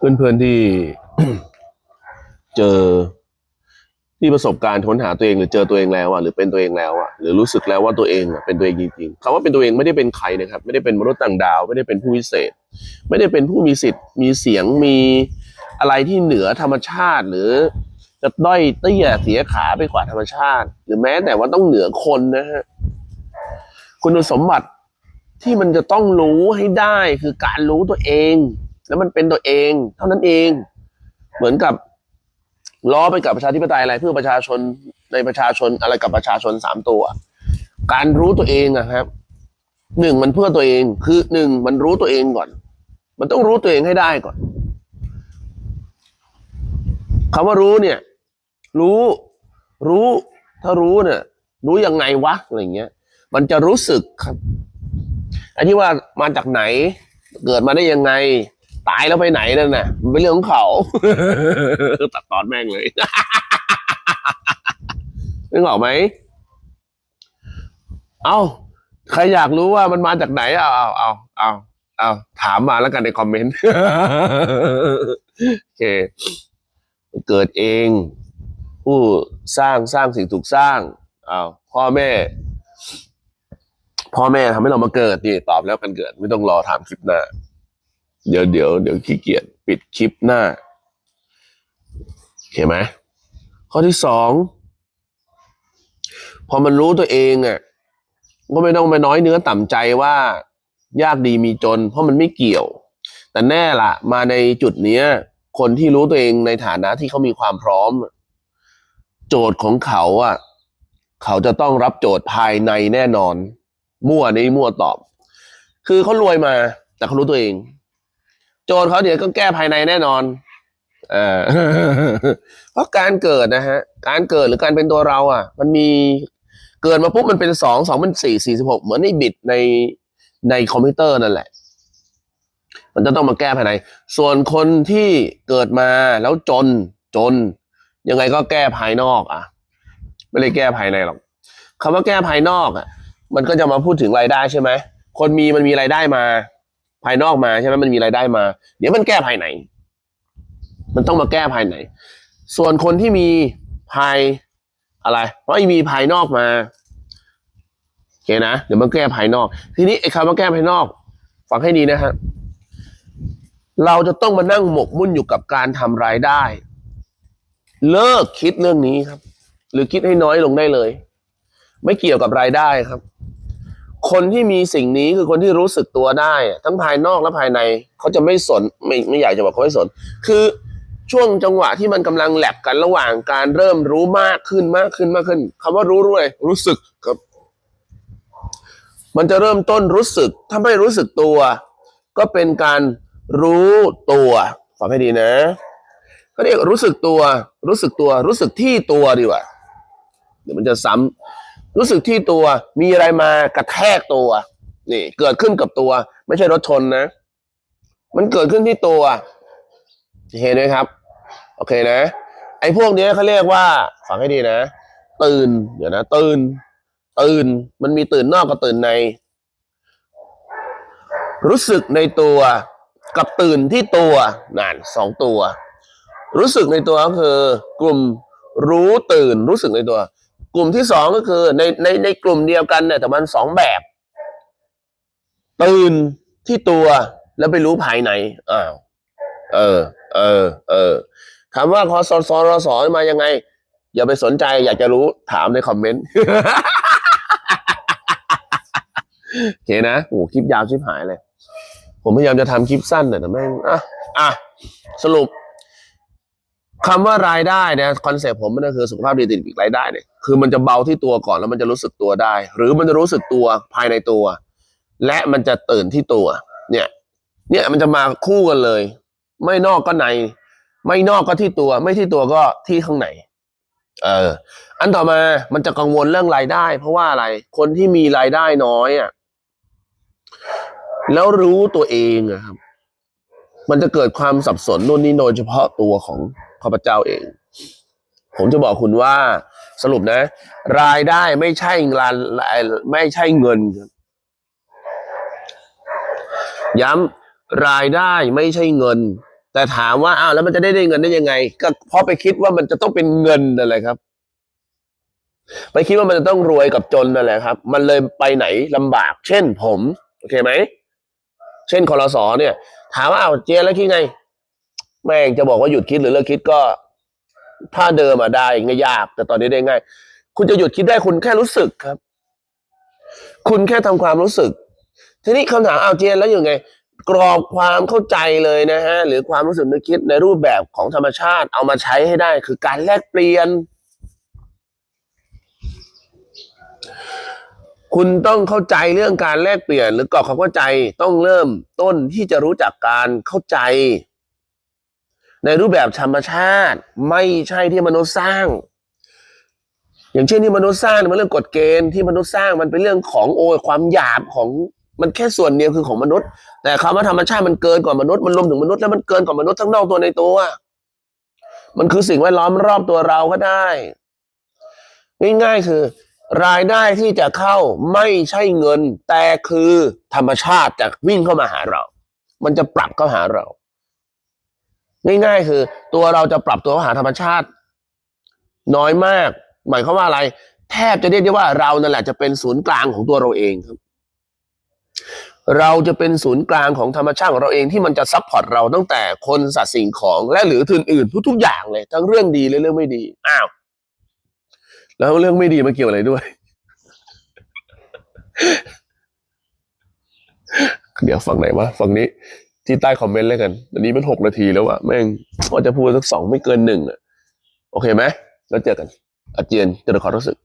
เพื่อนๆที่ เจอที่ประสบการณ์ค้นหาตัวเองหรือเจอตัวเองแล้วอะหรือเป็นตัวเองแล้วอะหรือรู้สึกแล้วว่าตัวเองอะเป็นตัวเองจริงๆคำว่าเป็นตัวเองไม่ได้เป็นใครนะครับ ไม่ได้เป็นมนุษย์ต่างดาว ไม่ได้เป็นผู้วิเศษ ไม่ได้เป็นผู้มีสิทธิ์ มีเสียงมีอะไรที่เหนือธรรมชาติ หรือจะด้อยเตี้ยเสียขาไปกว่าธรรมชาติ หรือแม้แต่ว่าต้องเหนือคนนะฮะคุณสมบัติที่มันจะต้องรู้ให้ได้คือการรู้ตัวเอง แล้วมันเป็นตัวเอง เท่านั้นเอง เหมือนกับล้อไปกับประชาธิปไตยอะไรเพื่อประชาชนในประชาชนอะไรกับประชาชนสามตัว การรู้ตัวเองอะครับหนึ่งมันเพื่อตัวเอง คือหนึ่งมันรู้ตัวเองก่อน มันต้องรู้ตัวเองให้ได้ก่อนคำว่ารู้เนี่ย รู้ รู้ ถ้ารู้เนี่ย รู้ยังไงวะอะไรเงี้ย มันจะรู้สึกครับอันที่ว่ามาจากไหน เกิดมาได้ยังไง ตายแล้วไปไหนนั่นน่ะมันเป็นเรื่องของเขา ตัดตอนแม่งเลย นึกออกไหม เอาใครอยากรู้ว่ามันมาจากไหน เอาเอาเอาเอาเอาถามมาแล้วกันในคอมเมนต์โอเคมันเกิดเอง ผู้สร้างสร้างสิ่งถูกสร้างอ้าวพ่อแม่ พ่อแม่ทำให้เรามาเกิดนี่ตอบแล้วกันเกิด ไม่ต้องรอถามคลิปหน้า เดี๋ยวเดี๋ยวเดี๋ยวขี้เกียจปิดคลิปหน้าโอเคไหมข้อที่สองพอมันรู้ตัวเองอะก็ไม่ต้องไปน้อยเนื้อต่ำใจว่ายากดีมีจน เพราะมันไม่เกี่ยว แต่แน่ละมาในจุดเนี้ย คนที่รู้ตัวเองในฐานะที่เขามีความพร้อม โจทย์ของเขาอะ เขาจะต้องรับโจทย์ภายในแน่นอน มั่วนี่มั่วตอบ คือเขารวยมา แต่เขารู้ตัวเอง โจทย์เขาเดี๋ยวก็แก้ภายในแน่นอนเออเพราะการเกิดนะฮะ การเกิดหรือการเป็นตัวเรา อะ มันมีเกิดมาปุ๊บมันเป็นสองสองเป็นสี่สี่สิบหกเหมือนในบิตในในคอมพิวเตอร์นั่นแหละ มันจะต้องมาแก้ภายใน ส่วนคนที่เกิดมาแล้วจนจน ยังไงก็แก้ภายนอกอะ ไม่ได้แก้ภายในหรอกคำว่าแก้ภายนอกอะ มันก็จะมาพูดถึงรายได้ใช่ไหมคนมีมันมีรายได้มา ภายนอกมาใช่ไหมมันมีรายได้มา เดี๋ยวมันแก้ภายใน มันต้องมาแก้ภายใน ส่วนคนที่มีภายอะไรไม่มีภายนอกมาโอเคนะเดี๋ยวมันแก้ภายนอก ทีนี้ไอ้คำว่าแก้ภายนอก ฟังให้ดีนะฮะเราจะต้องมานั่งหมกมุ่นอยู่กับการทำรายได้ เลิกคิดเรื่องนี้ครับ หรือคิดให้น้อยลงได้เลย ไม่เกี่ยวกับรายได้ครับ คนที่มีสิ่งนี้คือคนที่รู้สึกตัวได้ ทั้งภายนอกและภายใน เขาจะไม่สนไม่ไม่อยากจะบอกเขาไม่สน คือช่วงจังหวะที่มันกำลังแลบกันระหว่างการเริ่มรู้มากขึ้นมากขึ้นมากขึ้นคำว่ารู้ด้วยรู้สึกครับ มันจะเริ่มต้นรู้สึก ถ้าไม่รู้สึกตัว ก็เป็นการรู้ตัวฟังให้ดีนะเขาเรียกรู้สึกตัว รู้สึกตัว รู้สึกที่ตัวดีกว่าเดี๋ยวมันจะซ้ำ รู้สึกที่ตัวมีอะไรมากระแทกตัว นี่ เกิดขึ้นกับตัว ไม่ใช่รถชนนะ มันเกิดขึ้นที่ตัวเห็นไหมครับ โอเคนะ ไอ้พวกนี้เขาเรียกว่าฟังให้ดีนะ ตื่น เดี๋ยวนะ ตื่น ตื่น มันมีตื่นนอกกับตื่นใน รู้สึกในตัวกับตื่นที่ตัวนั่นสองตัว รู้สึกในตัวก็คือกลุ่มรู้ตื่นรู้สึกในตัว กลุ่มที่สองก็คือในในในกลุ่มเดียวกันเนี่ยแต่มันสองแบบ ตื่นที่ตัวแล้วไปรู้ภายในอ้าวเออ เออ เออถามว่าคอสสรสมายังไง อย่าไปสนใจ อยากจะรู้ถามในคอมเมนต์โอเคนะโอ้คลิปยาวชิบหายเลย ผมพยายามจะทำคลิปสั้นแต่แม่งอะอะสรุป คำว่ารายได้เนี่ยคอนเซ็ปต์ผมมันก็คือสุขภาพดีติดรายได้เนี่ยคือมันจะเบาที่ตัวก่อนแล้วมันจะรู้สึกตัวได้ หรือมันจะรู้สึกตัวภายในตัว และมันจะตื่นที่ตัว เนี่ย เนี่ยมันจะมาคู่กันเลย ไม่นอกก็ใน ไม่นอกก็ที่ตัว ไม่ที่ตัวก็ที่ข้างในเออ อันต่อมามันจะกังวลเรื่องรายได้ เพราะว่าอะไรคนที่มีรายได้น้อยอะแล้วรู้ตัวเองอะครับ มันจะเกิดความสับสนนู่นนี่โดยเฉพาะตัวของ ข้าพเจ้าเอง ผมจะบอกคุณว่าสรุปนะ รายได้ไม่ใช่รายไม่ใช่เงิน ย้ำรายได้ไม่ใช่เงิน แต่ถามว่าอ้าวแล้วมันจะได้ได้เงินได้ยังไง ก็เพราะไปคิดว่ามันจะต้องเป็นเงินนั่นแหละครับ ไปคิดว่ามันจะต้องรวยกับจนนั่นแหละครับ มันเลยไปไหนลำบาก เช่นผม โอเคไหม เช่นคอรสอเนี่ย ถามว่าอ้าวเจแล้วคิดไง แม่งจะบอกว่าหยุดคิดหรือเลิกคิดก็ ถ้าเดิมอะได้ง่ายยาก แต่ตอนนี้ได้ง่าย คุณจะหยุดคิดได้คุณแค่รู้สึกครับ คุณแค่ทำความรู้สึก ทีนี้คำถามเอาวเจนแล้วยังไง กรอบความเข้าใจเลยนะฮะหรือความรู้สึกนึกคิดในรูปแบบของธรรมชาติ เอามาใช้ให้ได้ คือการแลกเปลี่ยน คุณต้องเข้าใจเรื่องการแลกเปลี่ยน หรือกรอบความเข้าใจต้องเริ่มต้นที่จะรู้จักการเข้าใจ ในรูปแบบธรรมชาติ ไม่ใช่ที่มนุษย์สร้าง อย่างเช่นที่มนุษย์สร้างมันเรื่องกฎเกณฑ์ที่มนุษย์สร้างมันเป็นเรื่องของโอ้ยความหยาบของมันแค่ส่วนเดียวคือของมนุษย์ แต่คำว่าธรรมชาติมันเกินกว่ามนุษย์มันรวมถึงมนุษย์แล้วมันเกินกว่ามนุษย์ทั้งนอกตัวในตัว มันคือสิ่งแวดล้อมรอบตัวเราก็ได้ ง่ายๆคือ รายได้ที่จะเข้าไม่ใช่เงิน แต่คือธรรมชาติจะวิ่งเข้ามาหาเรา มันจะปรับเข้าหาเรา ง่ายๆ คือ ตัวเราจะปรับตัวเข้าหาธรรมชาติ น้อยมาก หมายความว่าอะไร แทบจะเรียกได้ว่าเรานั่นแหละจะเป็นศูนย์กลางของตัวเราเองครับ เราจะเป็นศูนย์กลางของธรรมชาติของเราเองที่มันจะซัพพอร์ตเราตั้งแต่คนสัตว์สิ่งของและหรือทุนอื่นทุกๆอย่างเลย ทั้งเรื่องดีและเรื่องไม่ดีอ้าว แล้วเรื่องไม่ดีมาเกี่ยวอะไรด้วย เดี๋ยวฝั่งไหนวะฝั่งนี้ ที่ใต้คอมเมนต์เลยกัน อันนี้เป็นหกนาทีแล้วอะแม่งว่าจะพูดสักสองไม่เกินหนึ่งอะโอเคไหมแล้วเจอกันอาเจียนจะขอรู้สึก